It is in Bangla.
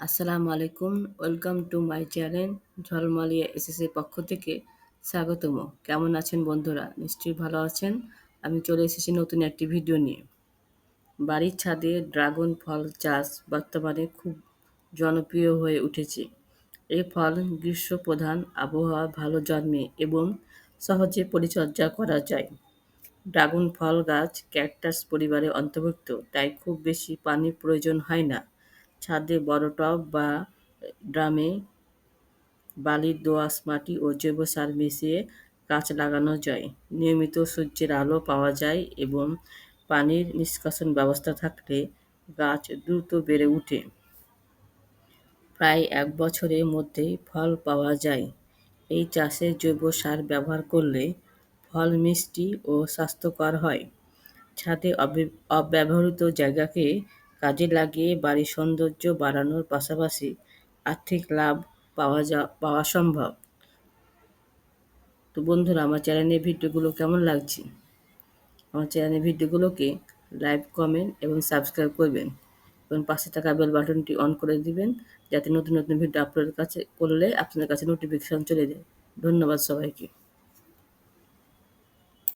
আসসালামু আলাইকুম welcome to my channel Jhalmalia এসএসের পক্ষ থেকে স্বাগতম। কেমন আছেন বন্ধুরা? নিশ্চয়ই ভালো আছেন। আমি চলে এসেছি নতুন একটি ভিডিও নিয়ে। বাড়ির ছাদে ড্রাগন ফল চাষ বর্তমানে খুব জনপ্রিয় হয়ে উঠেছে। এই ফল গ্রীষ্ম প্রধান আবহাওয়া ভালো জন্মে এবং সহজে পরিচর্যা করা যায়। ড্রাগন ফল গাছ ক্যাকটাস পরিবারের অন্তর্ভুক্ত, তাই খুব বেশি পানির প্রয়োজন হয় না। ছাদে বড় টব বা ড্রামে বালির দোআঁশ মাটি ও জৈব সার মিশিয়ে গাছ লাগানো যায়। নিয়মিত সূর্যের আলো পাওয়া যায় এবং পানির নিষ্কাশন ব্যবস্থা থাকলে গাছ দ্রুত বেড়ে ওঠে প্রায় এক বছরের মধ্যেই ফল পাওয়া যায়। এই চাষে জৈব সার ব্যবহার করলে ফল মিষ্টি ও স্বাস্থ্যকর হয়। ছাদে অব্যবহৃত জায়গাকে কাজে লাগিয়ে বাড়ির সৌন্দর্য বাড়ানোর পাশাপাশি আর্থিক লাভ পাওয়া যা, পাওয়া সম্ভব। তো বন্ধুরা, আমার চ্যানেলের ভিডিওগুলো কেমন লাগছে? আমার চ্যানেলের ভিডিওগুলোকে লাইক কমেন্ট এবং সাবস্ক্রাইব করবেন এবং পাশে থাকা বেল বাটনটি অন করে দিবেন যাতে নতুন নতুন ভিডিও আপলোড কাছে করলে আপনাদের কাছে নোটিফিকেশান চলে যায়। ধন্যবাদ সবাইকে।